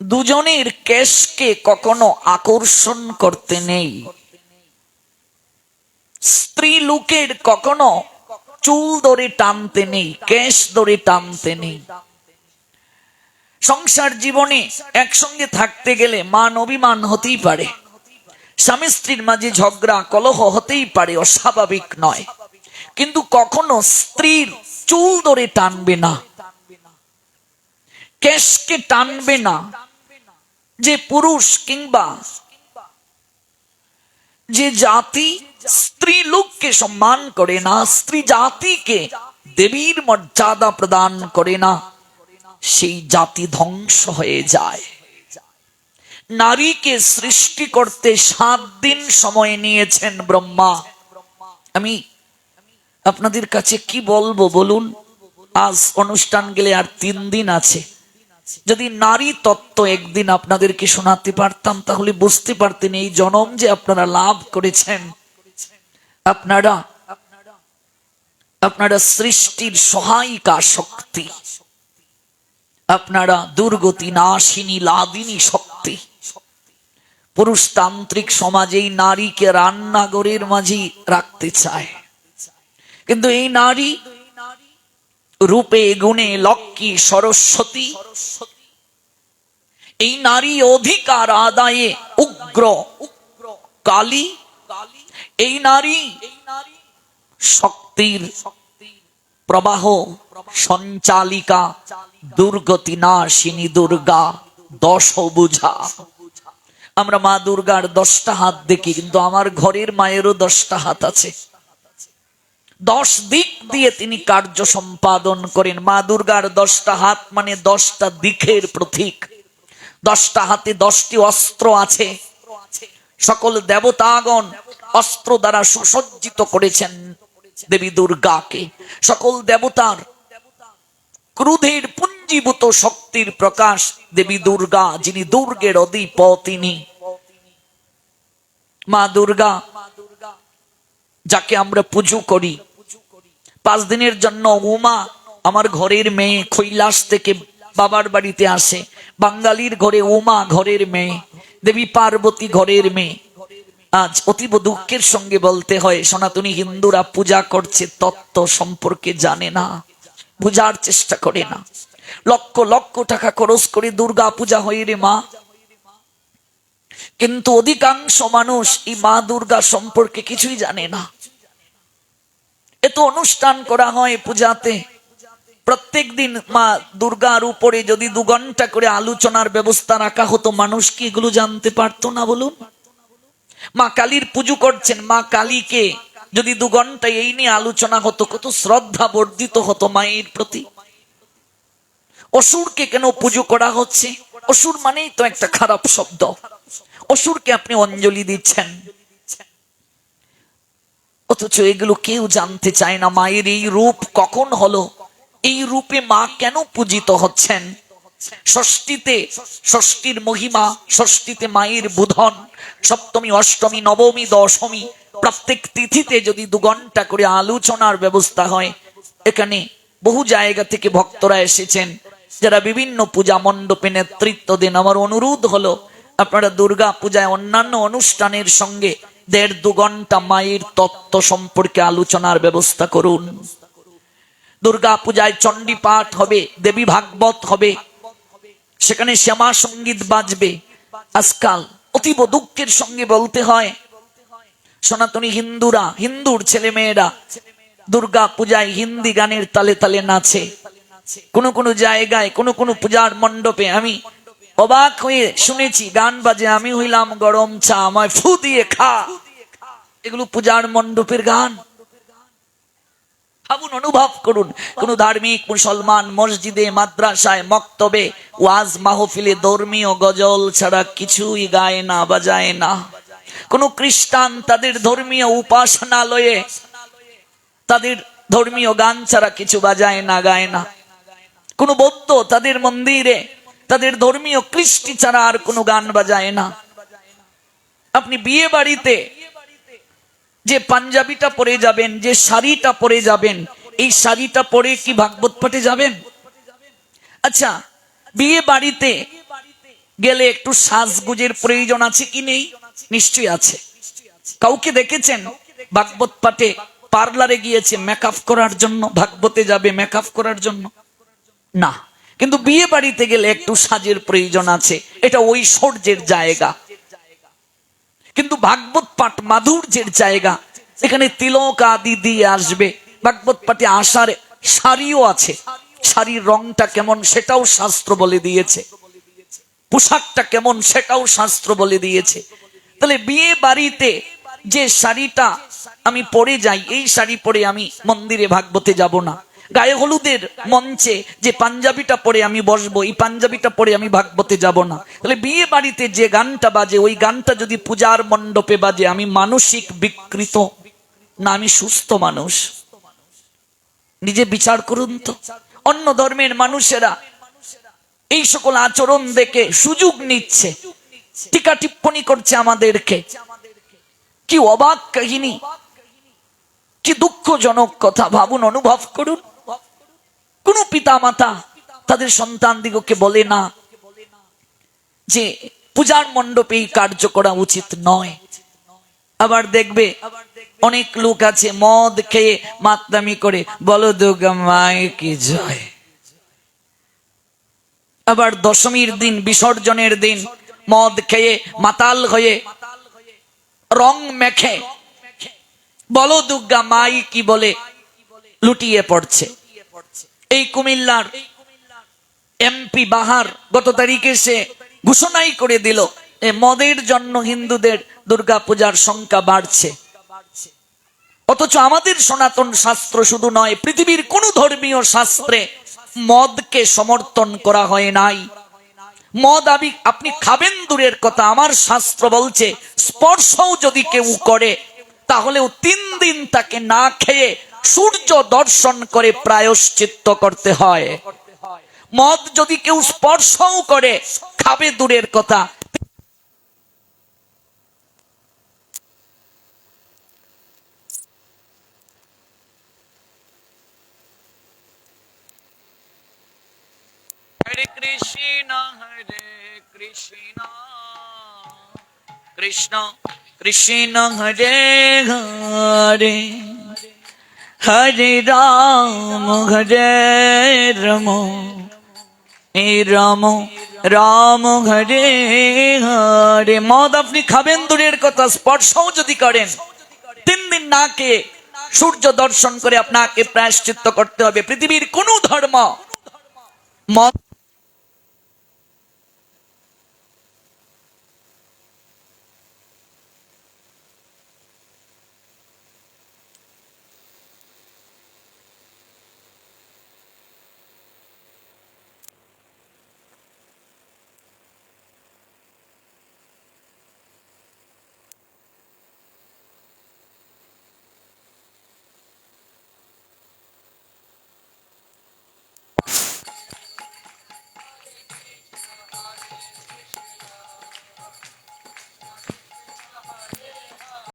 দুজনের কেশকে কখনো আকর্ষণ করতে নেই। স্ত্রী লোকের কখনো চুল ধরে টানতে নেই, কেশ ধরে টানতে নেই। সংসার জীবনে একসঙ্গে থাকতে গেলে মান অভিমান হতেই পারে। স্বামী স্ত্রীর মাঝে ঝগড়া, কলহ হতেই পারে, অস্বাভাবিক নয়। কিন্তু কখনো স্ত্রীর চুল ধরে টানবে না, কেশকে টানবে না। যে পুরুষ কিংবা যে জাতি স্ত্রী লোককে সম্মান করে না, স্ত্রী জাতিকে দেবীর মর্যাদা প্রদান করে না, সেই জাতি ধ্বংস হয়ে যায়। নারীকে সৃষ্টি করতে সাত দিন সময় নিয়েছেন ব্রহ্মা। আমি আপনাদের কাছে কি বলব বলুন? আজ অনুষ্ঠান গেলে আর তিন দিন আছে। যদি নারী তত্ত্ব একদিন আপনাদেরকে শোনাতে পারতাম, তাহলে বুঝতে পারতেন এই জনম যে আপনারা লাভ করেছেন। আপনারা আপনারা সৃষ্টির সহায়িকা শক্তি। আপনারা দুর্গতি, নাশিনী, লাদিনী শক্তি। পুরুষতান্ত্রিক সমাজেই নারীকে রান্নাঘরের মাঝে রাখতে চায়। কিন্তু এই নারী রূপে গুণে লক্ষ্মী সরস্বতী। এই নারী অধিকার আদায়ে উগ্র কালী। এই নারী শক্তির প্রবাহ সঞ্চালিকা দুর্গতি নাশিনী দুর্গা দশ বুঝা আমরা মা দুর্গার দশটা হাত দেখি, কিন্তু আমার ঘরের মায়েরও দশটা হাত আছে। দশ দিক দিয়ে তিনি কার্য সম্পাদন করেন। মা দুর্গার দশটা হাত মানে দশটা দিকের প্রতীক। দশটা হাতে দশটি অস্ত্র আছে। সকল দেবতাগণ অস্ত্র দ্বারা সুসজ্জিত করেছেন দেবী দুর্গাকে। সকল দেবতার ক্রোধের পুঞ্জীভূত শক্তির প্রকাশ দেবী দুর্গা, যিনি দুর্গের অধিপতিনী মা দুর্গা, যাকে আমরা পুজো করি পাঁচ দিনের জন্য উমা আমার ঘরের মেয়ে কৈলাস থেকে বাবার বাড়িতে আসে। বাঙালির ঘরে উমা ঘরের মেয়ে, দেবী পার্বতী ঘরের মেয়ে। আজ অতীব দুঃখের সঙ্গে বলতে হয়, সনাতনী হিন্দুরা পূজা করছে, তত্ত্ব সম্পর্কে জানে না, বুঝার চেষ্টা করে না। লক্ষ লক্ষ টাকা খরচ করে দুর্গা পূজা হয় রে মা। কিন্তু অধিকাংশ মানুষ এই মা দুর্গা সম্পর্কে কিছুই জানে না। এত অনুষ্ঠান করা হয় পূজাতে। প্রত্যেক দিন মা দুর্গার উপরে যদি দু ঘণ্টা করে আলোচনার ব্যবস্থা রাখা হতো, মানুষ কি এগুলো জানতে পারতো না বলুন? মা কালীর পুজো করছেন, মা কালীকে যদি দু ঘণ্টা এই নিয়ে আলোচনা হতো, কত শ্রদ্ধা বর্ধিত হতো মায়ের প্রতি। অসুরকে কেন পুজো করা হচ্ছে? অসুর মানেই তো একটা খারাপ শব্দ। অসুরকে আপনি অঞ্জলি দিচ্ছেন। অথচ এগুলো কেউ জানতে চায় না। মায়ের এই রূপ কখন হলো? এই রূপে মা কেন পূজিত হচ্ছেন? ষষ্ঠীতে ষষ্ঠীর মহিমা, ষষ্ঠীতে মায়ের বুধন, সপ্তমী, অষ্টমী, নবমী, দশমী, প্রত্যেক তিথিতে যদি দু ঘণ্টা করে আলোচনার ব্যবস্থা হয়, এখানে বহু জায়গা থেকে ভক্তরা এসেছেন, যারা বিভিন্ন পূজা মণ্ডপে নেতৃত্ব দেন। আমার অনুরোধ হলো, আপনারা দুর্গা পূজায় অন্যান্য অনুষ্ঠানের সঙ্গে দেড় দু ঘণ্টা মায়ের তত্ত্ব সম্পর্কে আলোচনার ব্যবস্থা করুন। দুর্গা পূজায় চণ্ডী পাঠ হবে, দেবী ভাগবত হবে, সেখানে শ্যামা সংগীত বাজবে। আজকাল অতীব দুঃখের সঙ্গে বলতে হয়, সনাতনী হিন্দুরা, হিন্দুর ছেলে মেয়েরা দুর্গা পূজায় হিন্দি গানের তালে তালে নাচে। কোন কোন জায়গায়, কোন কোন পূজার মণ্ডপে আমি অবাক হয়ে শুনেছি, গান বাজে, আমি হইলাম গরম চা, আমায় ফু দিয়ে খা। এগুলো পূজার মণ্ডপের গান। ভাবুন, অনুভব করুন, কোন ধার্মিক মুসলমান মসজিদে, মাদ্রাসায়, মক্তবে, ওয়াজ মাহফিলে ধর্মীয় গজল ছাড়া কিছুই গায় না, বাজায় না। কোন খ্রিস্টান তাদের ধর্মীয় উপাসনালয়ে, তাদের ধর্মীয় গান ছাড়া কিছু বাজায় না, গায় না। কোন বৌদ্ধ তাদের মন্দিরে, তাদের ধর্মীয় কৃষ্টি ছাড়া আর কোনো গান বাজায় না। আপনি বিয়ে বাড়িতে যে পাঞ্জাবিটা পরে যাবেন, যে শাড়িটা পরে যাবেন, এই শাড়িটা পরে কি ভাগবত পাঠে যাবেন? আচ্ছা বিয়ে বাড়িতে গেলে একটু সাজগুজের প্রয়োজন আছে কি নেই? নিশ্চয়ই আছে। কাউকে দেখেছেন? ভাগবত পাঠে পার্লারে গিয়েছে মেকআপ করার জন্য, ভাগবতে যাবে মেকআপ করার জন্য? না। কিন্তু বিয়ে বাড়িতে গেলে একটু সাজের প্রয়োজন আছে। এটা ঐশ্বর্যের জায়গা। কিন্তু ভাগবত পাঠ মাধুর্যের জায়গা। এখানে তিলক আদি দিয়ে আসবে। ভাগবত পাঠে আসার শাড়িও আছে। শাড়ির রংটা কেমন সেটাও শাস্ত্র বলে দিয়েছে। পোশাকটা কেমন সেটাও শাস্ত্র বলে দিয়েছে। তাহলে বিয়ে বাড়িতে যে শাড়িটা আমি পরে যাই, এই শাড়ি পরে আমি মন্দিরে ভাগবতে যাব না। গায়ে হলুদের মঞ্চে যে পাঞ্জাবিটা পরে আমি বসবো, এই পাঞ্জাবিটা পরে আমি ভাগবতে যাব না। তাহলে বিয়ে বাড়িতে যে গানটা বাজে, ওই গানটা যদি পূজার মণ্ডপে বাজে, আমি মানসিক বিকৃত না, আমি সুস্থ মানুষ? নিজে বিচার করুন তো। অন্য ধর্মের মানুষেরা এই সকল আচরণ দেখে সুযোগ নিচ্ছে, টিকা টিপ্পণী করছে আমাদেরকে। কি অবাক কাহিনী, কি দুঃখজনক কথা, ভাবুন, অনুভব করুন। পিতা মাতা তাদের সন্তান দিগকে বলে না যে পূজার মণ্ডপে কার্য করা উচিত নয়। আবার দেখবে অনেক লোক আছে মদ খেয়ে মাতলামি করে, বলো দুর্গা মায় কি জয়। আবার দশমীর দিন, বিসর্জনের দিন, মদ খেয়ে মাতাল হয়ে রং মেখে, বলো দুর্গা মাই কি বলে লুটিয়ে পড়ছে। এই কুমিল্লার এমপি বাহার গত তারিখে সে ঘোষণাই করে দিল, এ মদের জন্য হিন্দুদের দুর্গা পূজার সংখ্যা বাড়ছে। অথচ আমাদের সনাতন শাস্ত্র শুধু নয়, পৃথিবীর কোন ধর্মীয় শাস্ত্রে মদকে সমর্থন করা হয় নাই। মদ আমি আপনি খাবেন দূরের কথা, আমার শাস্ত্র বলছে, স্পর্শও যদি কেউ করে, তাহলেও তিন দিন তাকে না খেয়ে সূর্য দর্শন করে প্রায়শ্চিত্ত করতে হয়। মদ যদি কেউ স্পর্শও করে, খাবে দূরের কথা। কৃষ্ণ কৃষ্ণ। কৃষ্ণ কৃষ্ণ, হরে হরে। হরে রাম হরে রম। এ রাম রাম হরে হরে। মদ আপনি খাবেন, দূরের কথা স্পর্শও যদি করেন। তিন দিন না কে সূর্য দর্শন করে আপনাকে প্রায়শ্চিত্ত করতে হবে। পৃথিবীর কোন ধর্ম মদ